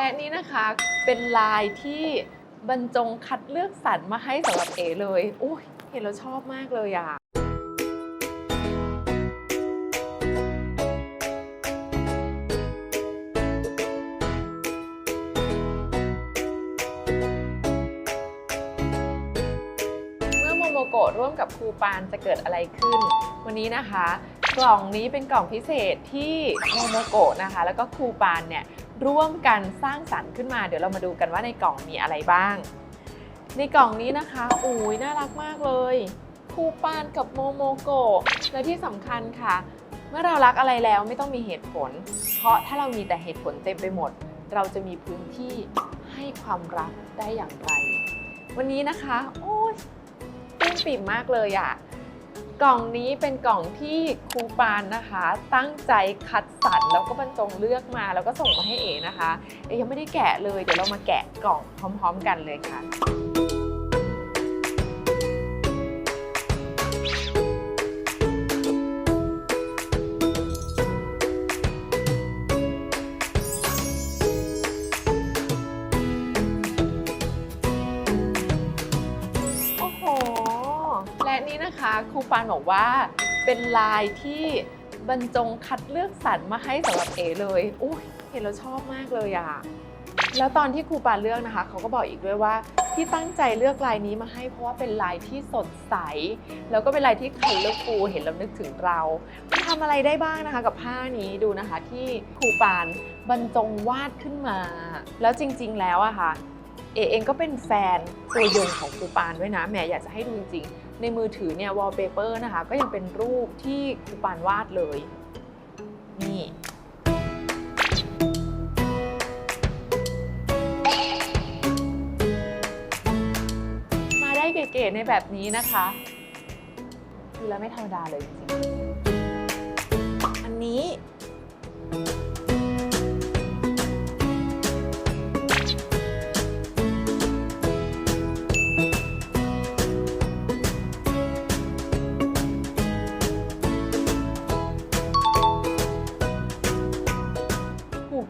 และนี่นะคะเป็นลายที่บรรจงคัดเลือกสรรมาให้สำหรับเอเลยอุ้ยเห็นแล้วชอบมากเลยอะเมื่อโมโมโกะร่วมกับครูปานจะเกิดอะไรขึ้น วันนี้นะคะ กล่องนี้เป็นกล่องพิเศษที่โมโมโกะนะคะ แล้วก็ครูปานเนี่ยร่วมกันสร้างสรรค์ขึ้นมา เดี๋ยวเรามาดูกันว่าในกล่องมีอะไรบ้าง ในกล่องนี้นะคะอุ้ยน่ารักมากเลยครูปานกับโมโมโกะและที่สำคัญค่ะ เมื่อเรารักอะไรแล้วไม่ต้องมีเหตุผล เพราะถ้าเรามีแต่เหตุผลเต็มไปหมด เราจะมีพื้นที่ให้ความรักได้อย่างไร วันนี้นะคะ โอ้ยปลื้มปิ่มมากเลยอะ่ะ กล่องนี้เป็นกล่องที่ครูปานนะคะ ตั้งใจคัดสรรแล้วก็บรรจงเลือกมาแล้วก็ส่งมาให้เอ๋นะคะเอ๋ยังไม่ได้แกะเลยเดี๋ยวเรามาแกะกล่องพร้อม ๆ กันเลยค่ะ และนี่นะคะครูปานบอกว่าเป็นลายที่บรรจงคัดเลือกสรรมาให้สำหรับเอเลยอุ้ยเห็นแล้วชอบมากเลยอะแล้วตอนที่ครูปานเลือกนะคะเขาก็บอกอีกด้วยว่าที่ตั้งใจเลือกลายนี้มาให้เพราะว่าเป็นลายที่สดใส แล้วก็เป็นลายที่คันเลือร์ฟูเห็นแล้วนึกถึงเรามันทำอะไรได้บ้างนะคะกับผ้านี้ดูนะคะ ที่ครูปานบรรจงวาดขึ้นมา แล้วจริง ๆ แล้วอะค่ะเอเองก็เป็นแฟนตัวยงของครูปานด้วยนะแหมอยากจะให้ดูจริงๆ ในมือถือเนี่ยวอลเปเปอร์นะคะ ก็ยังเป็นรูปที่ครูปานวาดเลย นี่มาได้เก๋ๆในแบบนี้นะคะดูแล้วไม่ธรรมดาเลยจริงๆอันนี้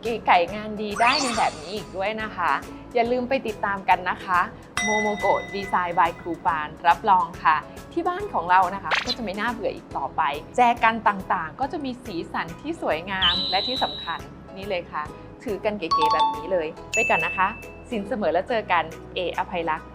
ก๋ไก่งานดีได้ในแบบนี้อีกด้วยนะคะ อย่าลืมไปติดตามกันนะคะโมโมโกะดีไซน์บายครูปานรับรองค่ะ ที่บ้านของเรานะคะ ก็จะไม่น่าเบื่ออีกต่อไป แจกันต่างๆ ก็จะมีสีสันที่สวยงามและที่สำคัญนี่เลยค่ะ ถือกันเก๋ๆแบบนี้เลย ไปกันนะคะ สินเสมอแล้วเจอกันเออภัยรักษ์